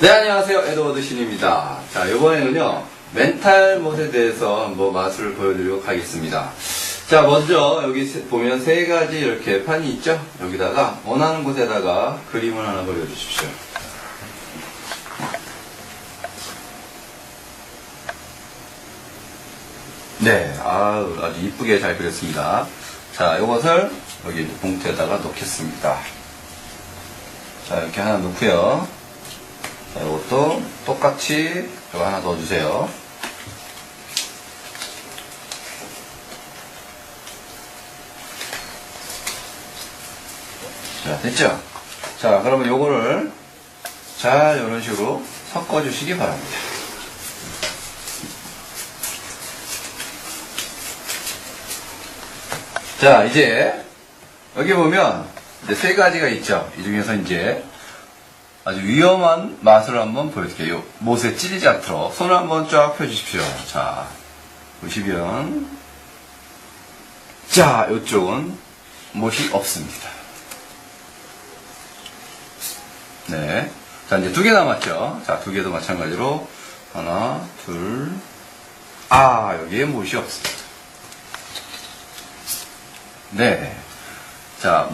네, 안녕하세요. 에드워드 신입니다. 자, 이번에는요, 멘탈 못에 대해서 한번 맛을 보여드리도록 하겠습니다. 자, 먼저 여기 세- 보면 세 가지 이렇게 판이 있죠? 여기다가 원하는 곳에다가 그림을 하나 그려주십시오. 네, 아우, 아주 이쁘게 잘 그렸습니다. 자, 이것을 여기 봉투에다가 놓겠습니다. 자, 이렇게 하나 놓고요. 자, 이것도 똑같이 이거 하나 넣어주세요. 자, 됐죠? 자, 그러면 요거를 잘 이런 식으로 섞어주시기 바랍니다. 자, 이제 여기 보면 이제 세 가지가 있죠. 이 중에서 이제 아주 위험한 맛을 한번 보여드릴게요. 못에 찔리지 않도록 손을 한번 쫙 펴주십시오. 자, 보시면 자, 이쪽은 못이 없습니다. 네. 자, 이제 두 개 남았죠. 자, 두 개도 마찬가지로 하나, 둘, 아, 여기에 못이 없습니다. 네. 자,